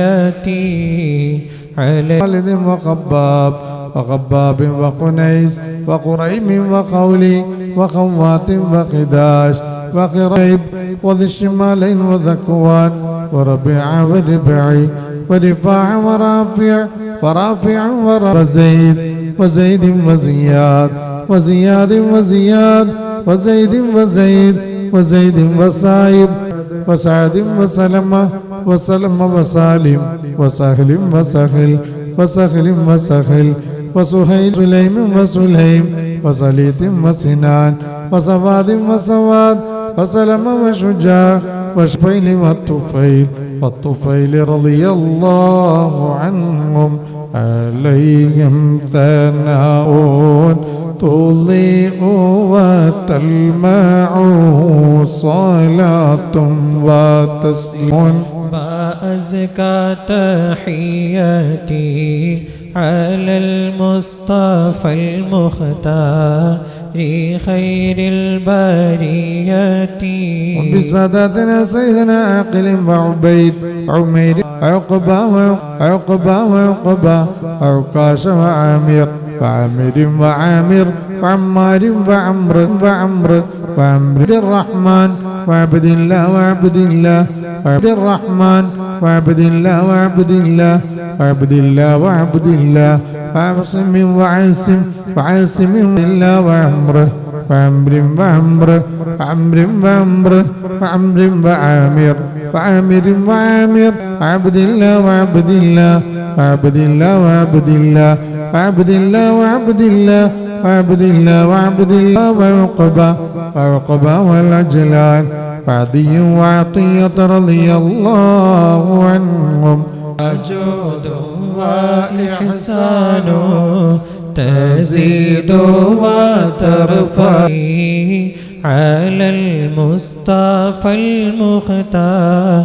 تحياتي على خالد وخباب وخباب وقنيس وقريم وقولي وخوات وقداش وقريب وذي الشمالين وذكوان وربيع وربعي ورفاع ورافع ورافع ورافع وزيد وزيد وزياد وزياد وزياد وزيد وزيد وزيد وصايب وسعد وسلمة وسلم وسالم وسهل وسهل وسهل وسهل وسهيل سليم وسليم وسليط وسنان وصفاد وسواد وسلم وشجاع وشفيل والطفيل والطفيل رضي الله عنهم عليهم ثناء تضيء وتلمع صلاة وتسليم وأزكى تحياتي على المصطفى المختار خير البريات بساداتنا سيدنا عاقل وعبيد عمير عقبة وعقبة وعقبة عكاش وعامر وعامر وعامر وعمار وعمر وعمر وعمر الرحمن وعبد الله وعبد الله وعبد الرحمن وعبد الله وعبد الله وعبد الله وعبد الله وعاصم وعاصم وعاصم الله وعمره وعمر وعمر وعمر وعمر وعمر وعامر وعامر وعامر وعبد الله وعبد الله وعبد الله وعبد الله وعبد الله وعبد الله وعبد الله وعبد الله وعقبة وعقبة والعجلان وعدي وعطية رضي الله عنهم. جود وإحسان تزيد وترفع على المصطفى المختار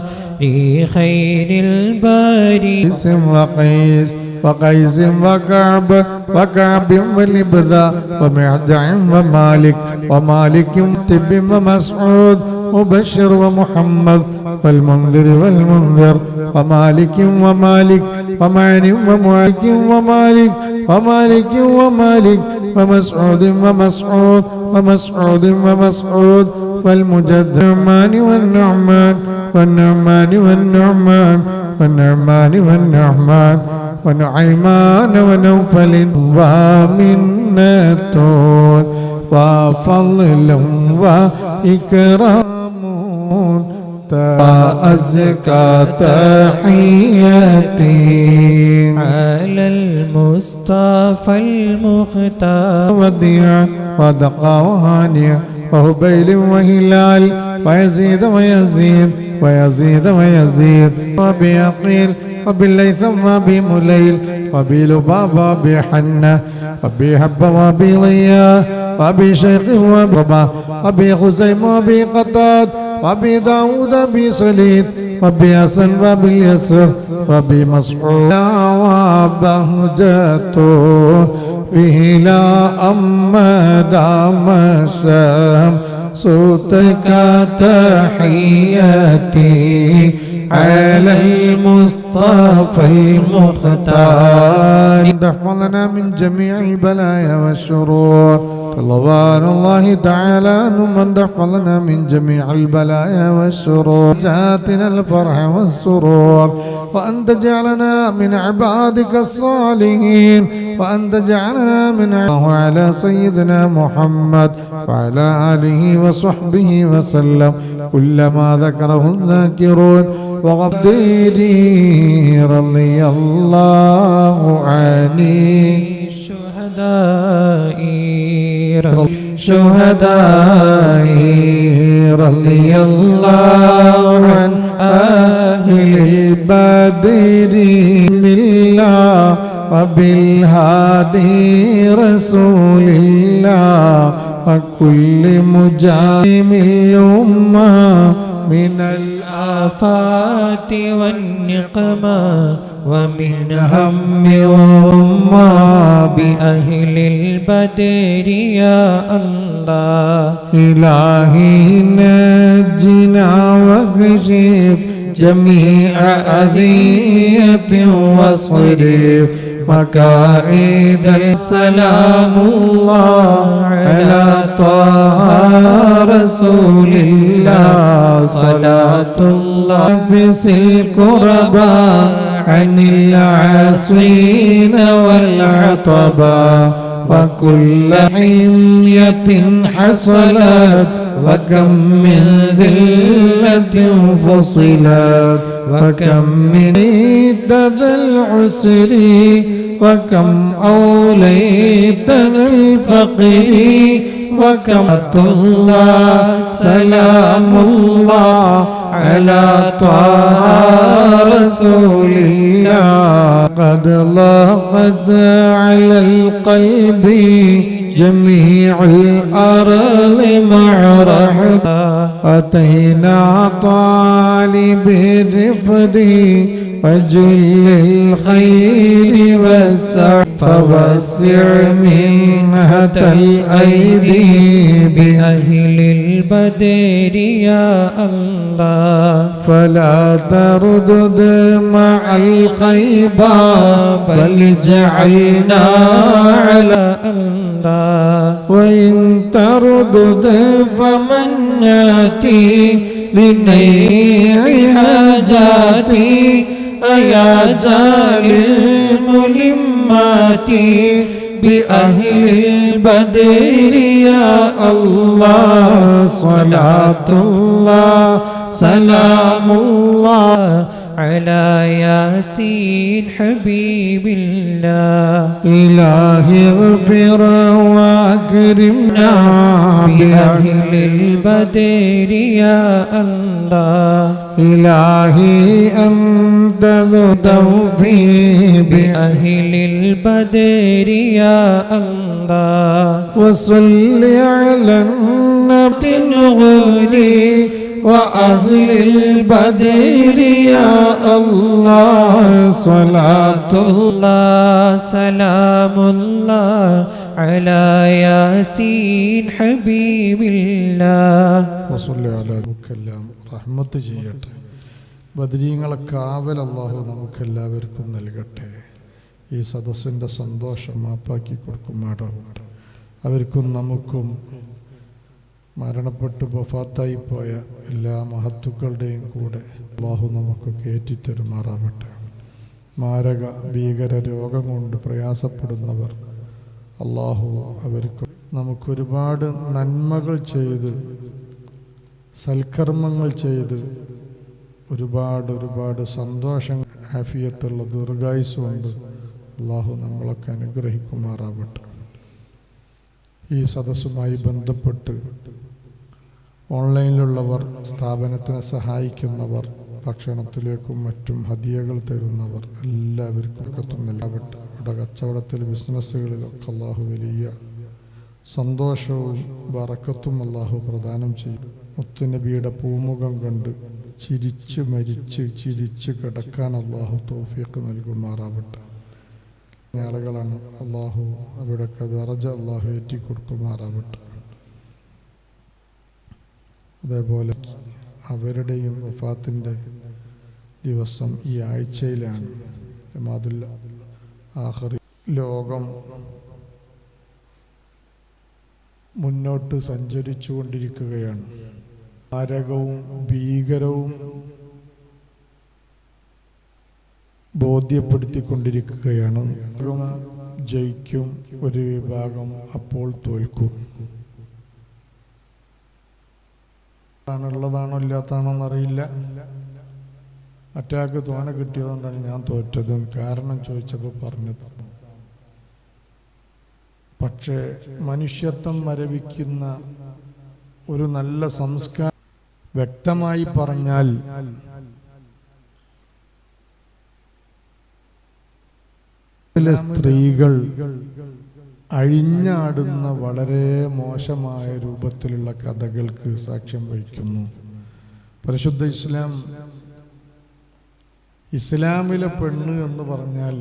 خير البرية قيس وقيس وقيس وكعب وكعب ولبذا ومعدع ومالك ومالك تب ومسعود وبشر ومحمد والمنذر والمنذر ومالك ومالك ومعن ومالك ومالك ومالك ومالك ومسعود ومسعود ومسعود ومسعود والمجد النعمان والنعمان والنعمان والنعمان والنعمان والنعمان. ونعيمان ونوفل ومنة وفضل وإكرام أزكى تحياتي على المصطفى المختار. وديع ودقى وهانية وهبيل وهلال ويزيد ويزيد ويزيد ويزيد وبيقيل وبالليث وبي مليل وبي لبابا وبي حنة وبي حبة وبي ضياء وبي شيخ وبربا وبي خزيم وبي قطاد وبي داود وبي سليد وبي حسن وبي اليسر وبي مسعود وبهجته به لا أمد مشام صوتك تحياتي على المصطفى المختار. تحفظنا من جميع البلايا والشرور. رضوان الله تعالى عنه من تحفظنا من جميع البلايا والشرور. جاتنا الفرح والسرور. وأن تجعلنا من عبادك الصالحين. وأن تجعلنا من على سيدنا محمد وعلى آله وصحبه وسلم. كل ما ذكره الذاكرون وغفديري رضي الله عني. الشهداء شهداء رضي الله عن أهل البدر. بالله وبالهادي رسول الله وكل مجاهم الأمة من الآفات والنقمة ومن هم وهمة بأهل البدر يا الله. إلهي نجنا واكشف جميع أذية واصرف مكائد السلام الله على طه رسول الله صلاة الله. نفس الكرباء عن العاصين والعطبا وكل حمية حصلت وكم من ذلة فصلت وكم من ذا العسر وكم أوليت ذا الفقر وكم الله سلام الله على طه رسول الله. قد لاقت على القلب جميع الأرض مع رحبا أتينا طالب الرفد وجل الخير والسعر فوسع منهة الأيدي بأهل البدر يا الله. فلا تردد مع الخيبة بل جعلنا على على وإن تردد فمن يأتي لنيع حاجاتي؟ أيا جال الملمات بأهل البدر يا الله صلاة الله سلام الله. على ياسين حبيب الله. إلهي اغفر وأكرمنا بأهل البدر يا الله. إلهي أنت ذو توفيق بأهل البدر يا الله. وصل على النبي. الغلي وأهل البدر يا الله صلاة الله سلام الله على ياسين حبيب الله വസുല്ല നമുക്കെല്ലാം റഹ്മത്ത് ചെയ്യട്ടെ ബദരീങ്ങളെ കാവൽ അള്ളാഹു നമുക്കെല്ലാവർക്കും നൽകട്ടെ ഈ സദസ്സിൻ്റെ സന്തോഷം മാപ്പാക്കി കൊടുക്കുമാറാവട്ടെ അവർക്കും നമുക്കും മരണപ്പെട്ട് വഫാത്തായി പോയ എല്ലാ മഹത്തുക്കളുടെയും കൂടെ അള്ളാഹു നമുക്ക് കയറ്റിത്തരുമാറാവട്ടെ മാരക ഭീകര രോഗം കൊണ്ട് പ്രയാസപ്പെടുന്നവർ അള്ളാഹു അവർക്ക് നമുക്കൊരുപാട് നന്മകൾ ചെയ്ത് സൽക്കർമ്മങ്ങൾ ചെയ്ത് ഒരുപാട് ഒരുപാട് സന്തോഷം ആഫിയത്തുള്ള ദീർഘായുസ് കൊണ്ട് അള്ളാഹു നമ്മളൊക്കെ അനുഗ്രഹിക്കുമാറാവട്ടെ. ഈ സദസ്സുമായി ബന്ധപ്പെട്ട് ഓൺലൈനിലുള്ളവർ സ്ഥാപനത്തിനെ സഹായിക്കുന്നവർ ഭക്ഷണത്തിലേക്കും മറ്റും ഹദിയകൾ തരുന്നവർ എല്ലാവർക്കും കത്തുന്നില്ലാവട്ടെ അവിടെ കച്ചവടത്തിൽ ബിസിനസ്സുകളിലൊക്കെ അള്ളാഹു വലിയ സന്തോഷവും വറക്കത്തും അള്ളാഹു പ്രദാനം ചെയ്യും. മുത്തുനബിയുടെ പൂമുഖം കണ്ട് ചിരിച്ചു മരിച്ച് ചിരിച്ചു കിടക്കാൻ അള്ളാഹു തോഫിയൊക്കെ നൽകുമാറാവട്ടെ. ആളുകളാണ്. അള്ളാഹു അവിടെയൊക്കെ ദറജ അള്ളാഹു ഏറ്റിക്കൊടുക്കുമാറാവട്ടെ. അതേപോലെ അവരുടെയും വഫാത്തിന്റെ ദിവസം ഈ ആഴ്ചയിലാണ്. ജമാതുല്ല ആഹറി ലോകം മുന്നോട്ട് സഞ്ചരിച്ചു കൊണ്ടിരിക്കുകയാണ് മാരകവും ഭീകരവും ബോധ്യപ്പെടുത്തിക്കൊണ്ടിരിക്കുകയാണ്. ജയിക്കും ഒരു വിഭാഗം അപ്പോൾ തോൽക്കും. ആണുള്ളതാണോ ഇല്ലാത്താണോ എന്നറിയില്ല. മറ്റാൾക്ക് തോന കിട്ടിയതുകൊണ്ടാണ് ഞാൻ തോറ്റതും കാരണം ചോദിച്ചപ്പോൾ പറഞ്ഞത്. പക്ഷേ മനുഷ്യത്വം മരവിക്കുന്ന ഒരു നല്ല സംസ്കാരം വ്യക്തമായി പറഞ്ഞാൽ ചില സ്ത്രീകൾ അഴിഞ്ഞാടുന്ന വളരെ മോശമായ രൂപത്തിലുള്ള കഥകൾക്ക് സാക്ഷ്യം വഹിക്കുന്നു. പരിശുദ്ധ ഇസ്ലാം ഇസ്ലാമിലെ പെണ്ണ് എന്ന് പറഞ്ഞാൽ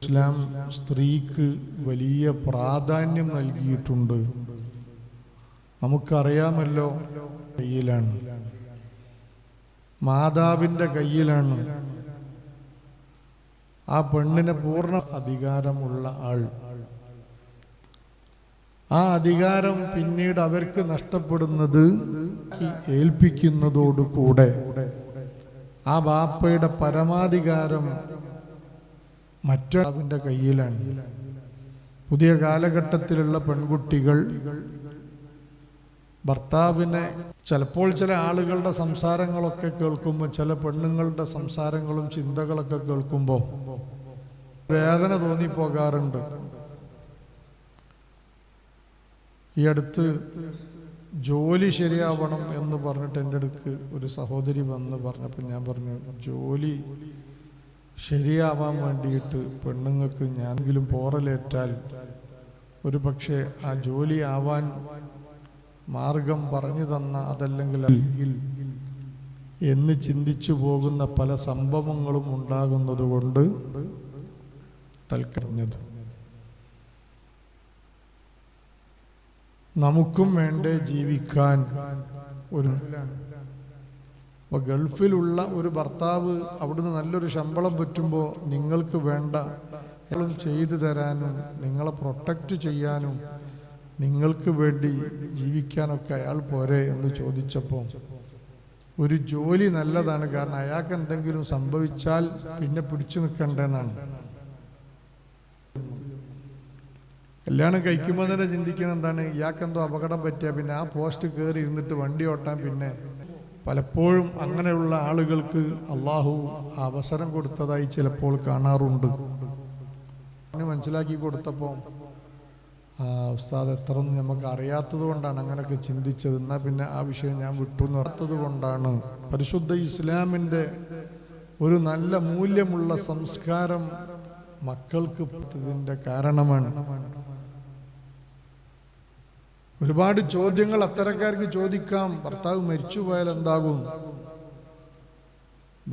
ഇസ്ലാം സ്ത്രീക്ക് വലിയ പ്രാധാന്യം നൽകിയിട്ടുണ്ട്. നമുക്കറിയാമല്ലോ കയ്യിലാണ്. മാതാവിന്റെ കയ്യിലാണ് ആ പെണ്ണിന് പൂർണ അധികാരമുള്ള ആൾ. ആ അധികാരം പിന്നീട് അവർക്ക് നഷ്ടപ്പെടുന്നത് ഏൽപ്പിക്കുന്നതോടുകൂടെ ആ ബാപ്പയുടെ പരമാധികാരം മറ്റൊരാവിന്റെ കയ്യിലാണ്. പുതിയ കാലഘട്ടത്തിലുള്ള പെൺകുട്ടികൾ ഭർത്താവിനെ ചിലപ്പോൾ ചില ആളുകളുടെ സംസാരങ്ങളൊക്കെ കേൾക്കുമ്പോൾ ചില പെണ്ണുങ്ങളുടെ സംസാരങ്ങളും ചിന്തകളൊക്കെ കേൾക്കുമ്പോൾ വേദന തോന്നിപ്പോകാറുണ്ട്. ഈ അടുത്ത് ജോലി ശരിയാവണം എന്ന് പറഞ്ഞിട്ട് എന്റെ അടുക്ക് ഒരു സഹോദരി വന്ന് പറഞ്ഞപ്പോൾ ഞാൻ പറഞ്ഞു ജോലി ശരിയാവാൻ വേണ്ടിയിട്ട് പെണ്ണുങ്ങൾക്ക് ഞാനെങ്കിലും പോറലേറ്റാൽ ഒരു പക്ഷേ ആ ജോലി ആവാൻ മാർഗം പറഞ്ഞു തന്ന അതല്ലെങ്കിൽ എന്ന് ചിന്തിച്ചു പോകുന്ന പല സംഭവങ്ങളും ഉണ്ടാകുന്നത് കൊണ്ട് തൽക്കറിഞ്ഞത് നമുക്കും വേണ്ടേ ജീവിക്കാൻ. ഒരു അപ്പൊ ഗൾഫിലുള്ള ഒരു ഭർത്താവ് അവിടുന്ന് നല്ലൊരു ശമ്പളം പറ്റുമ്പോൾ നിങ്ങൾക്ക് വേണ്ട. ചെയ്തു തരാനും നിങ്ങളെ പ്രൊട്ടക്റ്റ് ചെയ്യാനും നിങ്ങൾക്ക് വേണ്ടി ജീവിക്കാനൊക്കെ അയാൾ പോരെ എന്ന് ചോദിച്ചപ്പോൾ ഒരു ജോലി നല്ലതാണ് കാരണം അയാൾക്ക് എന്തെങ്കിലും സംഭവിച്ചാൽ പിന്നെ പിടിച്ചു നിൽക്കണ്ടെന്നാണ്. കല്യാണം കഴിക്കുമ്പോൾ തന്നെ ചിന്തിക്കണം എന്താണ് ഇയാൾക്ക് എന്തോ അപകടം പറ്റിയ പിന്നെ ആ പോസ്റ്റ് കയറി ഇരുന്നിട്ട് വണ്ടി ഓട്ടാൻ പിന്നെ പലപ്പോഴും അങ്ങനെയുള്ള ആളുകൾക്ക് അള്ളാഹു അവസരം കൊടുത്തതായി ചിലപ്പോൾ കാണാറുണ്ട്. മനസ്സിലാക്കി കൊടുത്തപ്പോൾ ഉസ്താദ് എത്ര ഒന്നും നമുക്ക് അറിയാത്തത് കൊണ്ടാണ് അങ്ങനെയൊക്കെ ചിന്തിച്ചത്. എന്നാൽ പിന്നെ ആ വിഷയം ഞാൻ വിട്ടു നിർത്തത് കൊണ്ടാണ്. പരിശുദ്ധ ഇസ്ലാമിന്റെ ഒരു നല്ല മൂല്യമുള്ള സംസ്കാരം മക്കൾക്ക് ഇതിന്റെ കാരണമാണ്. ഒരുപാട് ചോദ്യങ്ങൾ അത്തരക്കാർക്ക് ചോദിക്കാം. ഭർത്താവ് മരിച്ചുപോയാൽ എന്താകും?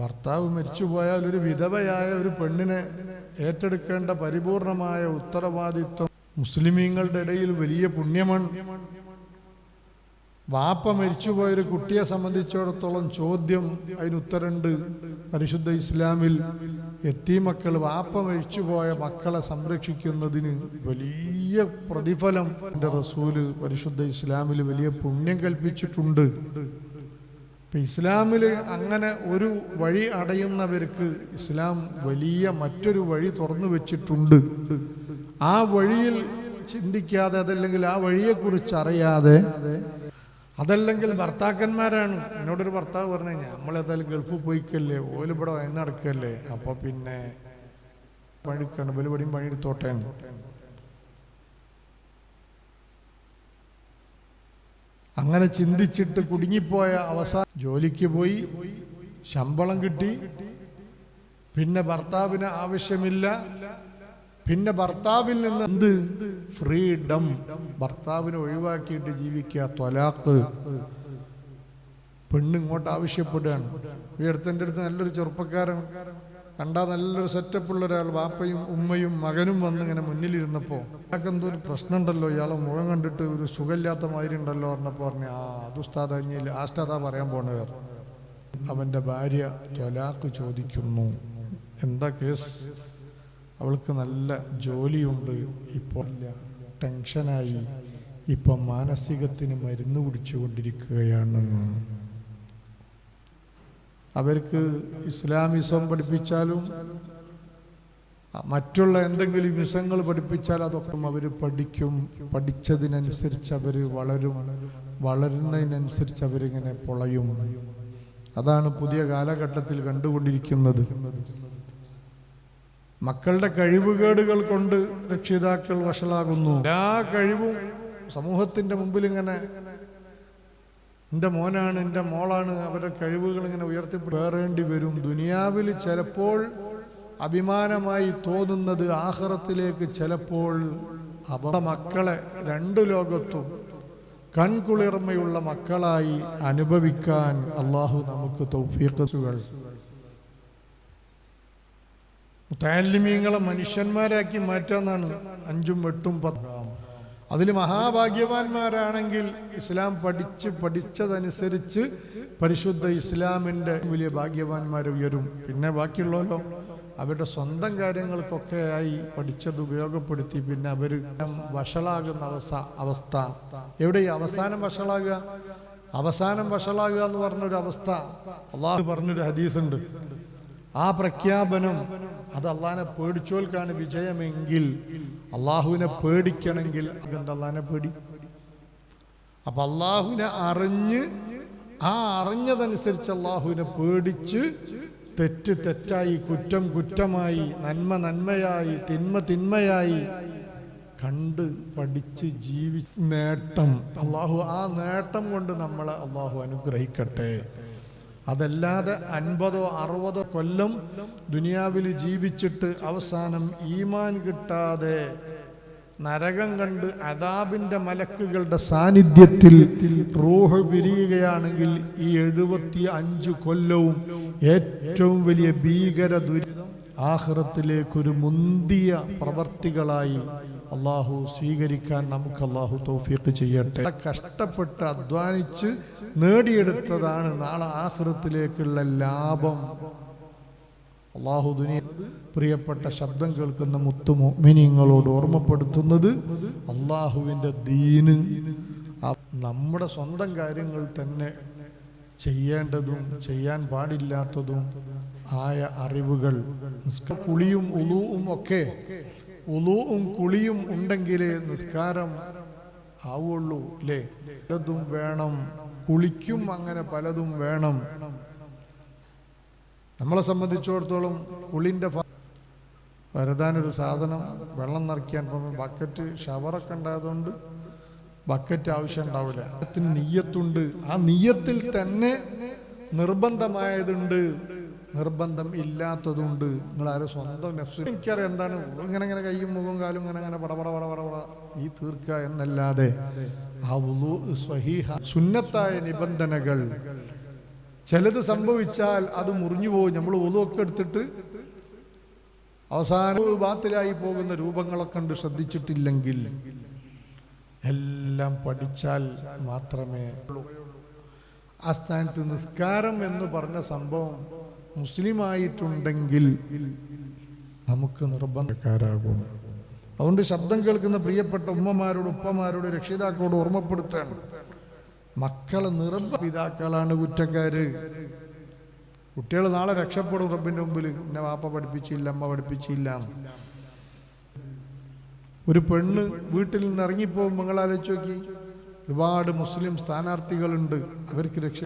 ഭർത്താവ് മരിച്ചുപോയാൽ ഒരു വിധവയായ ഒരു പെണ്ണിനെ ഏറ്റെടുക്കേണ്ട പരിപൂർണമായ ഉത്തരവാദിത്വം മുസ്ലിമീങ്ങളുടെ ഇടയിൽ വലിയ പുണ്യമാണ്. വാപ്പ മരിച്ചുപോയൊരു കുട്ടിയെ സംബന്ധിച്ചിടത്തോളം ചോദ്യം അതിന് ഉത്തരണ്ട് പരിശുദ്ധ ഇസ്ലാമിൽ എത്തീമക്കൾ വാപ്പ മരിച്ചുപോയ മക്കളെ സംരക്ഷിക്കുന്നതിന് വലിയ പ്രതിഫലം എന്റെ റസൂൽ പരിശുദ്ധ ഇസ്ലാമിൽ വലിയ പുണ്യം കൽപ്പിച്ചിട്ടുണ്ട്. ഇപ്പം ഇസ്ലാമിൽ അങ്ങനെ ഒരു വഴി അടയുന്നവർക്ക് ഇസ്ലാം വലിയ മറ്റൊരു വഴി തുറന്നു വെച്ചിട്ടുണ്ട്. ആ വഴിയിൽ ചിന്തിക്കാതെ അതല്ലെങ്കിൽ ആ വഴിയെക്കുറിച്ച് അറിയാതെ അതല്ലെങ്കിൽ ഭർത്താക്കന്മാരാണ്. എന്നോടൊരു ഭർത്താവ് പറഞ്ഞു നമ്മളേതായാലും ഗൾഫിൽ പോയിക്കല്ലേ ഓൽ ഇവിടെ വയന്ന് നടക്കല്ലേ അപ്പോൾ പിന്നെ പണിക്കണം ബലുപടിയും പണിയെടുത്തോട്ടെ അങ്ങനെ ചിന്തിച്ചിട്ട് കുടുങ്ങിപ്പോയ അവസാന ജോലിക്ക് പോയി ശമ്പളം കിട്ടി. പിന്നെ ഭർത്താവിന് ആവശ്യമില്ല. പിന്നെ ഭർത്താവിൽ നിന്ന് എന്ത്? ഫ്രീഡം. ഭർത്താവിനെ ഒഴിവാക്കിയിട്ട് ജീവിക്കുക ത്വലാക്ക്. പെണ്ണ് ഇങ്ങോട്ട് ആവശ്യപ്പെടുകയാണ്. ഈ അടുത്തെന്റെ അടുത്ത് നല്ലൊരു ചെറുപ്പക്കാരൻ കണ്ടാൽ നല്ലൊരു സെറ്റപ്പ് ഉള്ള ഒരാൾ വാപ്പയും ഉമ്മയും മകനും വന്ന് ഇങ്ങനെ മുന്നിലിരുന്നപ്പോൾ എന്തോ ഒരു പ്രശ്നമുണ്ടല്ലോ ഇയാളെ മുഖം കണ്ടിട്ട് ഒരു സുഖമില്ലാത്ത മാതിരി ഉണ്ടല്ലോ പറഞ്ഞപ്പോൾ പറഞ്ഞു ആ അത് ഉസ്താദ് അഞ്ഞിൽ ആസ്താദാ പറയാൻ പോണവർ അവന്റെ ഭാര്യ ത്വലാക്ക് ചോദിക്കുന്നു എന്താ കേസ് അവൾക്ക് നല്ല ജോലിയുണ്ട്. ഇപ്പോൾ ടെൻഷനായി. ഇപ്പം മാനസികത്തിന് മരുന്ന് കുടിച്ചുകൊണ്ടിരിക്കുകയാണ്. അവർക്ക് ഇസ്ലാമിസം പഠിപ്പിച്ചാലും മറ്റുള്ള എന്തെങ്കിലും വിസങ്ങൾ പഠിപ്പിച്ചാൽ അതൊക്കെ അവർ പഠിക്കും. പഠിച്ചതിനനുസരിച്ച് അവർ വളരും. വളരുന്നതിനനുസരിച്ച് അവരിങ്ങനെ പൊളയും. അതാണ് പുതിയ കാലഘട്ടത്തിൽ കണ്ടുകൊണ്ടിരിക്കുന്നത്. മക്കളുടെ കഴിവുകേടുകൾ കൊണ്ട് രക്ഷിതാക്കൾ വഷളാകുന്നു. എല്ലാ കഴിവും സമൂഹത്തിന്റെ മുമ്പിൽ ഇങ്ങനെ എന്റെ മോനാണ് എന്റെ മോളാണ് അവരുടെ കഴിവുകൾ ഇങ്ങനെ ഉയർത്തിപ്പേറേണ്ടി വരും. ദുനിയാവിൽ ചിലപ്പോൾ അഭിമാനമായി തോന്നുന്നത് ആഹ്റത്തിലേക്ക് ചിലപ്പോൾ അവരുടെ മക്കളെ രണ്ടു ലോകത്തും കൺകുളിർമയുള്ള മക്കളായി അനുഭവിക്കാൻ അള്ളാഹു നമുക്ക് തൗഫീഖുകൾ മുത്താലിമീങ്ങളെ മനുഷ്യന്മാരാക്കി മാറ്റാന്നാണ് അഞ്ചും എട്ടും പത്തും. അതിൽ മഹാഭാഗ്യവാന്മാരാണെങ്കിൽ ഇസ്ലാം പഠിച്ച് പഠിച്ചതനുസരിച്ച് പരിശുദ്ധ ഇസ്ലാമിന്റെ വലിയ ഭാഗ്യവാന്മാർ ഉയരും. പിന്നെ ബാക്കിയുള്ളവരോ അവരുടെ സ്വന്തം കാര്യങ്ങൾക്കൊക്കെ ആയി പഠിച്ചത് ഉപയോഗപ്പെടുത്തി പിന്നെ അവർ വഷളാകുന്ന അവസ്ഥ അവസ്ഥ. എവിടെ അവസാനം വഷളാകുക? അവസാനം വഷളാകുക എന്ന് പറഞ്ഞൊരു അവസ്ഥ അള്ളാഹു പറഞ്ഞൊരു ഹദീസുണ്ട്. ആ പ്രഖ്യാപനം അത് അള്ളഹാനെ പേടിച്ചോൽക്കാണ് വിജയമെങ്കിൽ അള്ളാഹുവിനെ പേടിക്കണമെങ്കിൽ അതെന്താ അള്ളാഹിനെ പേടി? അപ്പൊ അള്ളാഹുവിനെ അറിഞ്ഞ് ആ അറിഞ്ഞതനുസരിച്ച് അള്ളാഹുവിനെ പേടിച്ച് തെറ്റ് തെറ്റായി കുറ്റം കുറ്റമായി നന്മ നന്മയായി തിന്മ തിന്മയായി കണ്ട് പഠിച്ച് ജീവി നേട്ടം. അള്ളാഹു ആ നേട്ടം കൊണ്ട് നമ്മളെ അള്ളാഹു അനുഗ്രഹിക്കട്ടെ. അതല്ലാതെ അൻപതോ അറുപതോ കൊല്ലം ദുനിയാവിൽ ജീവിച്ചിട്ട് അവസാനം ഈമാൻ കിട്ടാതെ നരകം കണ്ട് അതാബിന്റെ മലക്കുകളുടെ സാന്നിധ്യത്തിൽ റൂഹ് പിരിയുകയാണെങ്കിൽ ഈ എഴുപത്തി അഞ്ച് കൊല്ലവും ഏറ്റവും വലിയ ഭീകര ദുരിതം ആഹ്റത്തിലേക്കൊരു മുന്തിയ പ്രവർത്തികളായി അള്ളാഹു സ്വീകരിക്കാൻ നമുക്ക് അള്ളാഹു തൗഫീഖ് ചെയ്യട്ടെ. കഷ്ടപ്പെട്ട് അധ്വാനിച്ച് നേടിയെടുത്തതാണ് നാളെ ആഹ്റത്തിലേക്കുള്ള ലാഭം. അള്ളാഹു ദുനിയ പ്രിയപ്പെട്ട ശബ്ദം കേൾക്കുന്ന മുത്തു മോമിനിങ്ങളോട് ഓർമ്മപ്പെടുത്തുന്നത് അള്ളാഹുവിന്റെ ദീന്. നമ്മുടെ സ്വന്തം കാര്യങ്ങൾ തന്നെ ചെയ്യേണ്ടതും ചെയ്യാൻ പാടില്ലാത്തതും ആയ അറിവുകൾ. കുളിയും ഉളുവും ഒക്കെ ഉളുവും കുളിയും ഉണ്ടെങ്കിലേ നിസ്കാരം ആവുള്ളൂ അല്ലേ പലതും വേണം. കുളിക്കും അങ്ങനെ പലതും വേണം. നമ്മളെ സംബന്ധിച്ചിടത്തോളം കുളിന്റെ വരതാനൊരു സാധനം വെള്ളം നിറയ്ക്കാൻ പോകുമ്പോൾ ബക്കറ്റ് ഷവറൊക്കെ ഉണ്ടായതുകൊണ്ട് ബക്കറ്റ് ആവശ്യം ഉണ്ടാവില്ല. അതിന് നെയ്യത്തുണ്ട്. ആ നെയ്യത്തിൽ തന്നെ നിർബന്ധമായതുണ്ട്. നിർബന്ധം ഇല്ലാത്തതുകൊണ്ട് നിങ്ങൾ ആരും സ്വന്തം നെഫ്സ് എനിക്കറിയാം എന്താണ്? ഇങ്ങനെ ഇങ്ങനെ കയ്യും മുഖവും കാലും ഇങ്ങനെ ഇങ്ങനെ പടപട പടപട പട ഈ തീർക്കുക എന്നല്ലാതെ സുന്നത്തായ നിബന്ധനകൾ. ചിലത് സംഭവിച്ചാൽ അത് മുറിഞ്ഞു പോകും. നമ്മൾ ഒതുവൊക്കെ എടുത്തിട്ട് അവസാനം ബാത്തിലായി പോകുന്ന രൂപങ്ങളൊക്കെ ഉണ്ട് ശ്രദ്ധിച്ചിട്ടില്ലെങ്കിൽ എല്ലാം പഠിച്ചാൽ മാത്രമേ ഉള്ളൂ. ആ സ്ഥാനത്ത് നിസ്കാരം എന്ന് പറഞ്ഞ സംഭവം മുസ്ലിമായിട്ടുണ്ടെങ്കിൽ നമുക്ക് നിർബന്ധക്കാരാകും. അതുകൊണ്ട് ശബ്ദം കേൾക്കുന്ന പ്രിയപ്പെട്ട ഉമ്മമാരോട് ഉപ്പമാരോട് രക്ഷിതാക്കളോട് ഓർമ്മപ്പെടുത്താണ്. മക്കളെ നിർബ പിതാക്കളാണ് കുറ്റക്കാര്. കുട്ടികൾ നാളെ രക്ഷപ്പെടും റബ്ബിന്റെ മുമ്പിൽ. എന്നെ വാപ്പ പഠിപ്പിച്ചില്ല അമ്മ പഠിപ്പിച്ചില്ല. ഒരു പെണ്ണ് വീട്ടിൽ നിന്ന് ഇറങ്ങിപ്പോകും നിങ്ങൾ ആലോചിച്ച് നോക്കി. ഒരുപാട് മുസ്ലിം സ്ഥാനാർത്ഥികളുണ്ട്. അവർക്ക് രക്ഷ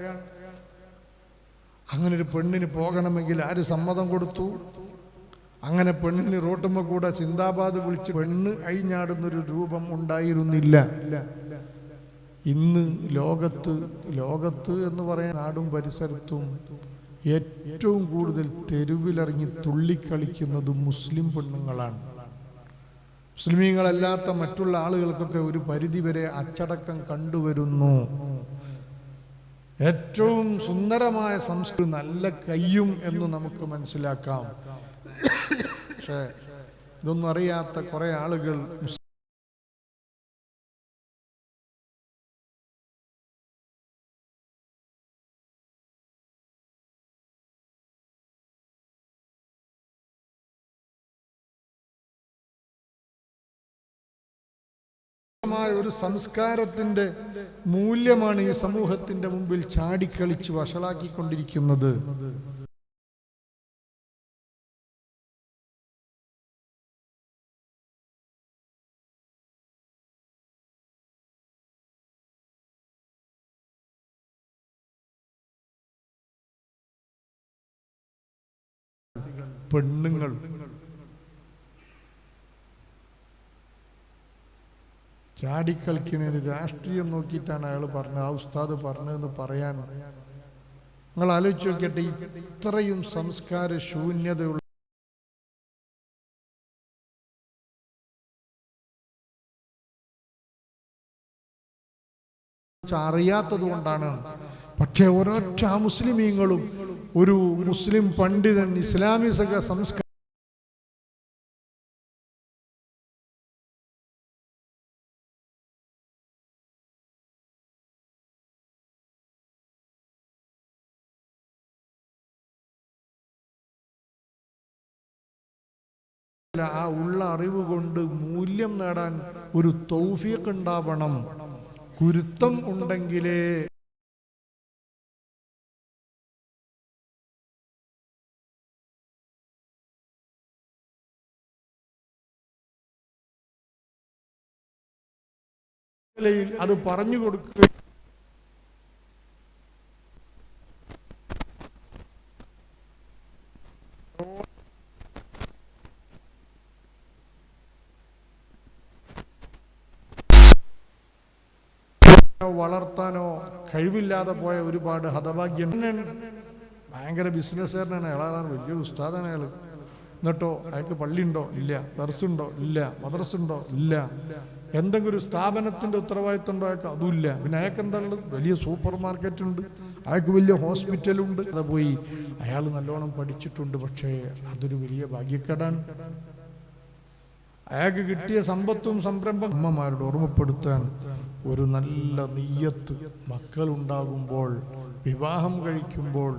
അങ്ങനെ ഒരു പെണ്ണിന് പോകണമെങ്കിൽ ആര് സമ്മതം കൊടുത്തു? അങ്ങനെ പെണ്ണിന് റോട്ടുമ്പോ കൂടെ ചിന്താബാദ് വിളിച്ച് പെണ്ണ് അഴിഞ്ഞാടുന്നൊരു രൂപം ഉണ്ടായിരുന്നില്ല. ഇന്ന് ലോകത്ത് ലോകത്ത് എന്ന് പറയാൻ നാടും പരിസരത്തും ഏറ്റവും കൂടുതൽ തെരുവിലിറങ്ങി തുള്ളിക്കളിക്കുന്നത് മുസ്ലിം പെണ്ണുങ്ങളാണ്. മുസ്ലിമീങ്ങളല്ലാത്ത മറ്റുള്ള ആളുകൾക്കൊക്കെ ഒരു പരിധിവരെ അച്ചടക്കം കണ്ടുവരുന്നു. ഏറ്റവും സുന്ദരമായ സംസ്കൃതി നല്ല കയ്യും എന്ന് നമുക്ക് മനസ്സിലാക്കാം. പക്ഷേ ഇതൊന്നും അറിയാത്ത കുറെ ആളുകൾ മുസ് ഒരു സംസ്കാരത്തിന്റെ മൂല്യമാണ് ഈ സമൂഹത്തിന്റെ മുമ്പിൽ ചാടിക്കളിച്ച് വഷളാക്കിക്കൊണ്ടിരിക്കുന്നത്. പെണ്ണുങ്ങൾ ചാടിക്കളിക്കുന്നതിന് രാഷ്ട്രീയം നോക്കിയിട്ടാണ് അയാൾ പറഞ്ഞത്. ആ ഉസ്താദ് പറഞ്ഞതെന്ന് പറയാൻ. നിങ്ങൾ ആലോചിച്ച് നോക്കട്ടെ ഇത്രയും സംസ്കാര ശൂന്യതയുള്ള അറിയാത്തത് കൊണ്ടാണ്. പക്ഷെ ഒരൊറ്റ മുസ്ലിമീങ്ങളും ഒരു മുസ്ലിം പണ്ഡിതൻ ഇസ്ലാമിക സംസ്കാരം ആ ഉള്ള അറിവ് കൊണ്ട് മൂല്യം നേടാൻ ഒരു തൗഫീഖ് ഉണ്ടാവണം. കുരുത്തം ഉണ്ടെങ്കിലേ അത് പറഞ്ഞു കൊടുക്കുക വളർത്താനോ കഴിവില്ലാതെ പോയ ഒരുപാട് ഹതഭാഗ്യം. ഭയങ്കര ബിസിനസ്സുകാരനാണ് അയാളാണ് വലിയ ഉസ്താദാണ് അയാൾ. എന്നിട്ടോ അയാൾക്ക് പള്ളിയുണ്ടോ? ഇല്ല. ദർസുണ്ടോ? ഇല്ല. മദ്രസുണ്ടോ? ഇല്ല. എന്തെങ്കിലും ഒരു സ്ഥാപനത്തിന്റെ ഉത്തരവാദിത്വം ഉണ്ടോ അയാൾക്ക് അതുമില്ല പിന്നെ അയാൾക്ക് എന്താ ഉള്ളത് വലിയ സൂപ്പർ മാർക്കറ്റ് ഉണ്ട് അയാൾക്ക് വലിയ ഹോസ്പിറ്റലുണ്ട്. അത് പോയി അയാൾ നല്ലോണം പഠിച്ചിട്ടുണ്ട്. പക്ഷേ അതൊരു വലിയ ഭാഗ്യക്കേടാണ്. അയാൾക്ക് കിട്ടിയ സമ്പത്തും സംരംഭം അമ്മമാരോട് ഓർമ്മപ്പെടുത്താൻ ഒരു നല്ല നെയ്യത്ത് മക്കളുണ്ടാകുമ്പോൾ വിവാഹം കഴിക്കുമ്പോൾ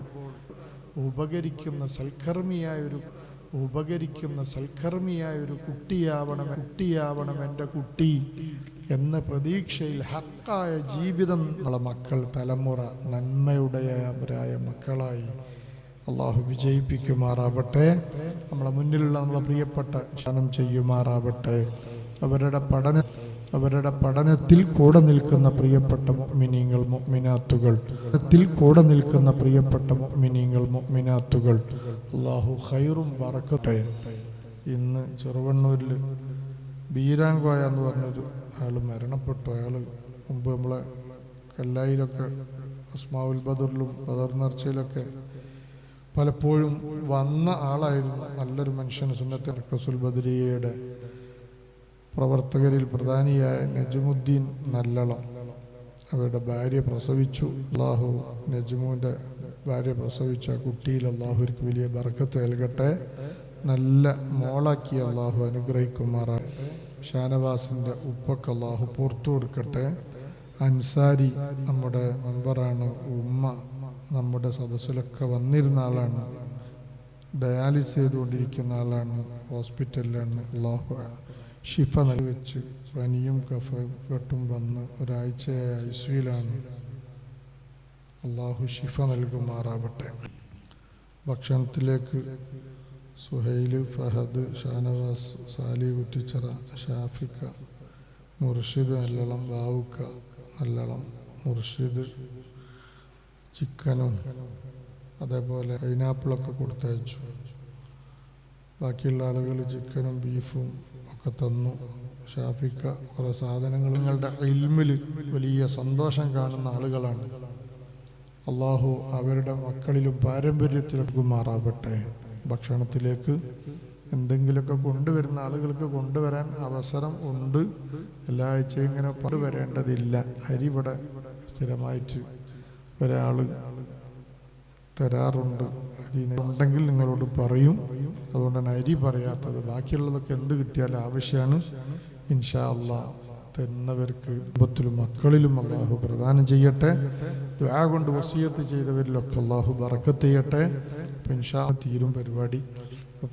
ഉപകരിക്കുന്ന സൽക്കർമ്മിയായൊരു ഉപകരിക്കുന്ന സൽക്കർമ്മിയായൊരു കുട്ടിയാവണം കുട്ടിയാവണം എന്റെ കുട്ടി എന്ന പ്രതീക്ഷയിൽ ഹക്കായ ജീവിതം നമ്മളെ മക്കൾ തലമുറ നന്മയുടെയവരായ മക്കളായി അള്ളാഹു വിജയിപ്പിക്കുമാറാവട്ടെ. നമ്മളെ മുന്നിലുള്ള നമ്മളെ പ്രിയപ്പെട്ട ശനം ചെയ്യുമാറാവട്ടെ. അവരുടെ പഠന അവരുടെ പഠനത്തിൽ കൂടെ നിൽക്കുന്ന പ്രിയപ്പെട്ട മുഅ്മിനീങ്ങൾ മുഅ്മിനാത്തുകൾ. പഠനത്തിൽ കൂടെ നിൽക്കുന്ന പ്രിയപ്പെട്ട മുഅ്മിനീങ്ങൾ മുഅ്മിനാത്തുകൾ. അള്ളാഹു ഹൈറും പറക്കട്ടെ ഇന്ന് ചെറുവണ്ണൂരിൽ ബീരാങ്കോയ എന്ന് പറഞ്ഞൊരു അയാൾ മരണപ്പെട്ടു. അയാൾ മുമ്പ് നമ്മളെ കല്ലായിലൊക്കെ അസ്മാവുൽ ബദറിലും ബദർ നേർച്ചയിലൊക്കെ പലപ്പോഴും വന്ന ആളായിരുന്നു. നല്ലൊരു മനുഷ്യൻ സുന്നത്തെ റക്കസുൽ ബദരിയയുടെ പ്രവർത്തകരിൽ പ്രധാനിയായ നജ്മുദ്ദീൻ നല്ലളം. അവരുടെ ഭാര്യ പ്രസവിച്ചു. അള്ളാഹു നജ്മുവിന്റെ ഭാര്യ പ്രസവിച്ച. ആ കുട്ടിയിൽ അള്ളാഹുക്ക് വലിയ ബർക്കത്ത് നൽകട്ടെ. നല്ല മോളാക്കി അള്ളാഹു അനുഗ്രഹിക്കുമാറാണ് ഷാനവാസിന്റെ ഉപ്പൊക്കെ അള്ളാഹു പുറത്തു കൊടുക്കട്ടെ. അൻസാരി നമ്മുടെ മെമ്പറാണ്. ഉമ്മ നമ്മുടെ സദസ്സിലൊക്കെ വന്നിരുന്ന ആളാണ്. ഡയാലിസ് ചെയ്തുകൊണ്ടിരിക്കുന്ന ആളാണ്. ഹോസ്പിറ്റലിലാണ് അള്ളാഹു ഷിഫ നൽകിവെച്ച് പനിയും കഫ കെട്ടും വന്ന് ഒരാഴ്ച ഐസിയിലാണ് അള്ളാഹു ഷിഫ നൽകുമാറാവട്ടെ. ഭക്ഷണത്തിലേക്ക് സുഹൈൽ ഫഹദ് ഷാനവാസ് സാലി കുറ്റിച്ചറ ഷാഫിക്ക മുർഷിദ് നല്ലളം ബാവുക്ക നല്ലളം മുർഷിദ് ചിക്കനും അതേപോലെ പൈനാപ്പിളൊക്കെ കൊടുത്തയച്ചു. ബാക്കിയുള്ള ആളുകൾ ചിക്കനും ബീഫും ഒക്കെ തന്നു. ഷാഫിക്ക കുറേ സാധനങ്ങൾ നിങ്ങളുടെ ഇൽമിൽ വലിയ സന്തോഷം കാണുന്ന ആളുകളാണ്. അള്ളാഹു അവരുടെ മക്കളിലും പാരമ്പര്യത്തിലും മാറാവട്ടെ ഭക്ഷണത്തിലേക്ക് എന്തെങ്കിലുമൊക്കെ കൊണ്ടുവരുന്ന ആളുകൾക്ക് കൊണ്ടുവരാൻ അവസരം ഉണ്ട്. എല്ലാ ആഴ്ചയും ഇങ്ങനെ പണ്ട് വരേണ്ടതില്ല അരിവിടെ സ്ഥിരമായിട്ട് ഒരാൾ തരാറുണ്ട്. അരി ഉണ്ടെങ്കിൽ നിങ്ങളോട് പറയും. അതുകൊണ്ട് തന്നെ അരി പറയാത്തത്. ബാക്കിയുള്ളതൊക്കെ എന്ത് കിട്ടിയാലും ആവശ്യമാണ് ഇൻഷാ അള്ളാ തന്നവർക്ക് കുടുംബത്തിലും മക്കളിലും അള്ളാഹു പ്രദാനം ചെയ്യട്ടെ. ദ്വാ കൊണ്ട് വസീയത്ത് ചെയ്തവരിലൊക്കെ അള്ളാഹു ബറക്കത്ത് ചെയ്യട്ടെ. ഇൻഷാ തീരും പരിപാടി.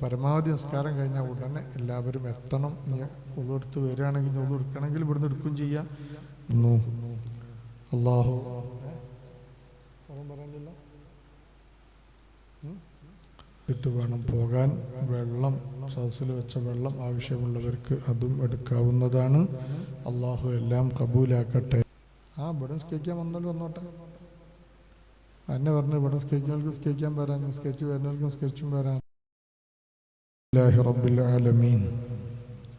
പരമാവധി നിസ്കാരം കഴിഞ്ഞാൽ ഉടനെ എല്ലാവരും എത്തണം. ഉള്ളെടുത്ത് വരികയാണെങ്കിൽ ഉള്ളെടുക്കണമെങ്കിൽ ഇവിടുന്ന് എടുക്കുകയും ചെയ്യാം. അള്ളാഹു ഇട്ട് വേണം പോകാൻ വെള്ളം സദസ്സിൽ വെച്ച വെള്ളം ആവശ്യമുള്ളവർക്ക് അതും എടുക്കാവുന്നതാണ് അള്ളാഹു എല്ലാം കബൂലാക്കട്ടെ ആ ഇവിടെ സ്കേക്കാൻ വന്നാലും വന്നോട്ടെ എന്നെ പറഞ്ഞു ഇവിടെ സ്കേക്കുന്നവർക്ക് സ്കേക്കാൻ വരാൻ സ്കെച്ച് വരുന്നവർക്കും സ്കെച്ചും വരാൻ الله رب العالمين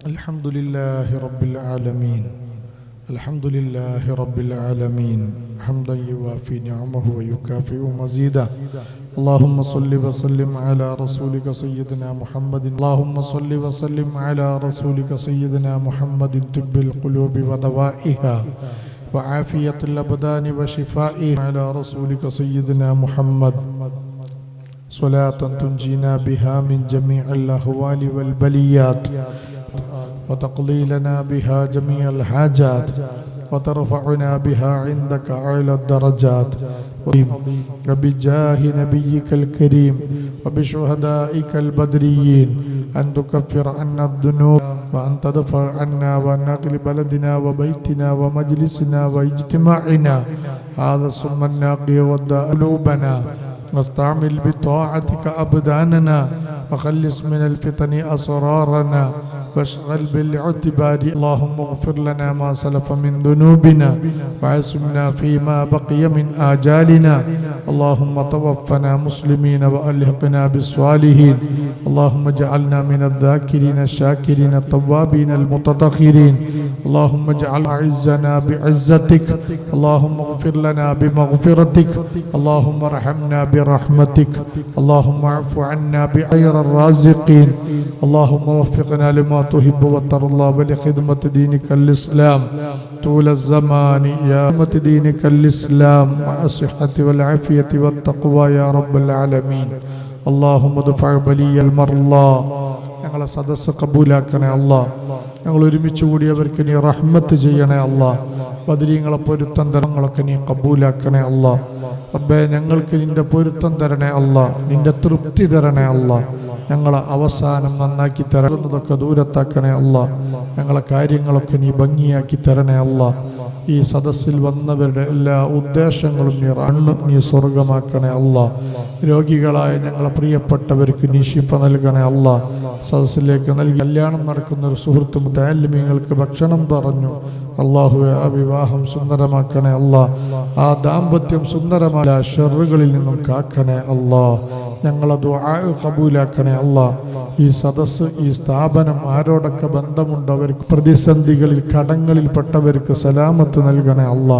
الحمد لله رب العالمين الحمد لله رب العالمين حمدا يوافي نعمه ويكافئ مزيدا اللهم صل وسلم على رسولك سيدنا محمد. اللهم صل وسلم على رسولك سيدنا محمد طب القلوب ودوائها وعافية الأبدان وشفائها على رسولك سيدنا محمد. صلاة تنجينا بها من جميع الأهوال والبليات وتقضي لنا بها جميع الحاجات. وترفعنا بها عندك أعلى الدرجات. وبجاه نبيك الكريم وبشهدائك البدريين أن تكفر عنا الذنوب وأن تدفع عنا وأن نقل بلدنا وبيتنا ومجلسنا واجتماعنا. هذا ثم الناقي والداء قلوبنا. واستعمل بطاعتك أبداننا وخلص من الفتن أسرارنا. واشغل بالاعتبار اللهم اغفر لنا ما سلف من ذنوبنا وعصمنا فيما بقي من آجالنا. اللهم توفنا مسلمين وألحقنا بالصالحين. اللهم اجعلنا من الذاكرين الشاكرين التوابين المتطهرين. اللهم اجعل أعزنا بعزتك. اللهم اغفر لنا بمغفرتك. اللهم ارحمنا برحمتك. اللهم اعف عنا بخير الرازقين. اللهم وفقنا لما تحب وترضى ولخدمة دينك الإسلام طول الزمان يا خدمة دينك الإسلام مع الصحة والعافية والتقوى يا رب العالمين اللهم ادفع بلي المرضى ഞങ്ങളെ സദസ്സ് കബൂലാക്കണേ അല്ലാ ഞങ്ങൾ ഒരുമിച്ച് കൂടിയവർക്ക് നീ റഹ്മത്ത് ചെയ്യണേ അല്ലാ ബദരീങ്ങളെ പൊരുത്തം തരങ്ങളൊക്കെ നീ കബൂലാക്കണേ അല്ലാ റബ്ബേ ഞങ്ങൾക്ക് നിന്റെ പൊരുത്തം തരണേ അല്ല. നിന്റെ തൃപ്തി തരണേ അല്ല. ഞങ്ങളെ അവസാനം നന്നാക്കി തരുന്നതൊക്കെ ദൂരത്താക്കണേ അല്ല. ഞങ്ങളെ കാര്യങ്ങളൊക്കെ നീ ഭംഗിയാക്കി തരണേ അല്ല. ഈ സദസ്സിൽ വന്നവരുടെ എല്ലാ ഉദ്ദേശങ്ങളും നീ അണ്ണ് നീ സ്വർഗമാക്കണേ അല്ല. രോഗികളായ ഞങ്ങളെ പ്രിയപ്പെട്ടവർക്ക് നീ ശിഫ നൽകണേ അല്ല. സദസ്സിലേക്ക് നൽകി കല്യാണം നടക്കുന്ന ഒരു സുഹൃത്തും താലിമ്യങ്ങൾക്ക് ഭക്ഷണം പറഞ്ഞു. അള്ളാഹുവെ ആ വിവാഹം സുന്ദരമാക്കണേ അല്ല. ആ ദാമ്പത്യം സുന്ദരമായ ഷെറുകളിൽ നിന്നും കാക്കണേ അല്ല. ഞങ്ങളത് കബൂലാക്കണേ അല്ല. ഈ സദസ് ഈ സ്ഥാപനം ആരോടൊക്കെ ബന്ധമുണ്ട്? അവർക്ക് പ്രതിസന്ധികളിൽ കടങ്ങളിൽപ്പെട്ടവർക്ക് സലാമത്ത് നൽകണേ അല്ല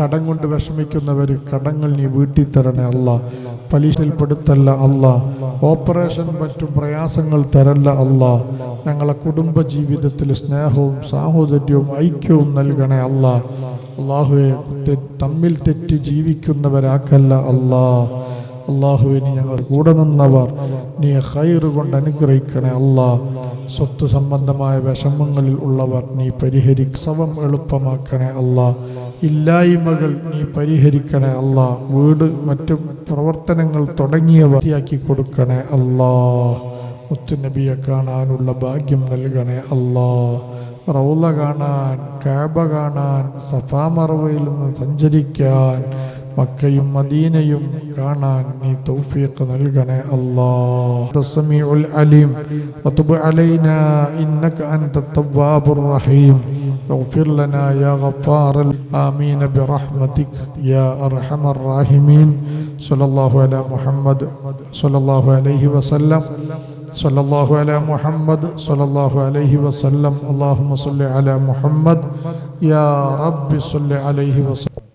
കടം കൊണ്ട് വിഷമിക്കുന്നവർ കടങ്ങൾ നീ വീട്ടിൽ തരണേ അല്ല പലിശയിൽപ്പെടുത്തല്ല അല്ല ഓപ്പറേഷൻ മറ്റും പ്രയാസങ്ങൾ തരല്ല അല്ല ഞങ്ങളെ കുടുംബ ജീവിതത്തിൽ സ്നേഹവും സാഹോദര്യവും ഐക്യവും നൽകണേ അല്ല അള്ളാഹുവെ തമ്മിൽ തെറ്റി ജീവിക്കുന്നവരാക്കല്ല അല്ലാ അള്ളാഹുവിന് ഞങ്ങൾ കൂടെ നിന്നവർ നീ ഹൈർ കൊണ്ട് അനുഗ്രഹിക്കണേ അള്ളാഹ് സ്വത്ത് സംബന്ധമായ വിഷമങ്ങളിൽ ഉള്ളവർ നീ പരിഹരിക്സവം എളുപ്പമാക്കണേ അള്ളാഹ് ഇല്ലായ്മകൾ നീ പരിഹരിക്കണേ അള്ളാഹ് വീട് മറ്റു പ്രവർത്തനങ്ങൾ തുടങ്ങിയവ വൃത്തിയാക്കി കൊടുക്കണേ അല്ലാ. മുത്തുനബിയെ കാണാനുള്ള ഭാഗ്യം നൽകണേ അള്ളാഹ് റൗല കാണാൻ കാബ കാണാൻ സഫാമറവയിൽ നിന്ന് സഞ്ചരിക്കാൻ മക്കയും മദീനയും കാണാൻ നീ തൗഫീഖ് നൽകണേ അല്ലാഹ് സമീഉൽ അലീം വതുബ് അലൈനാ ഇന്നക അൻത التواب الرحيم اغفر لنا يا غفار آمين برحمتك يا أرحم الراحمين صلى الله على محمد صلى الله عليه وسلم صلى الله على محمد صلى الله عليه وسلم اللهم صل على محمد يا رب صل عليه وسلم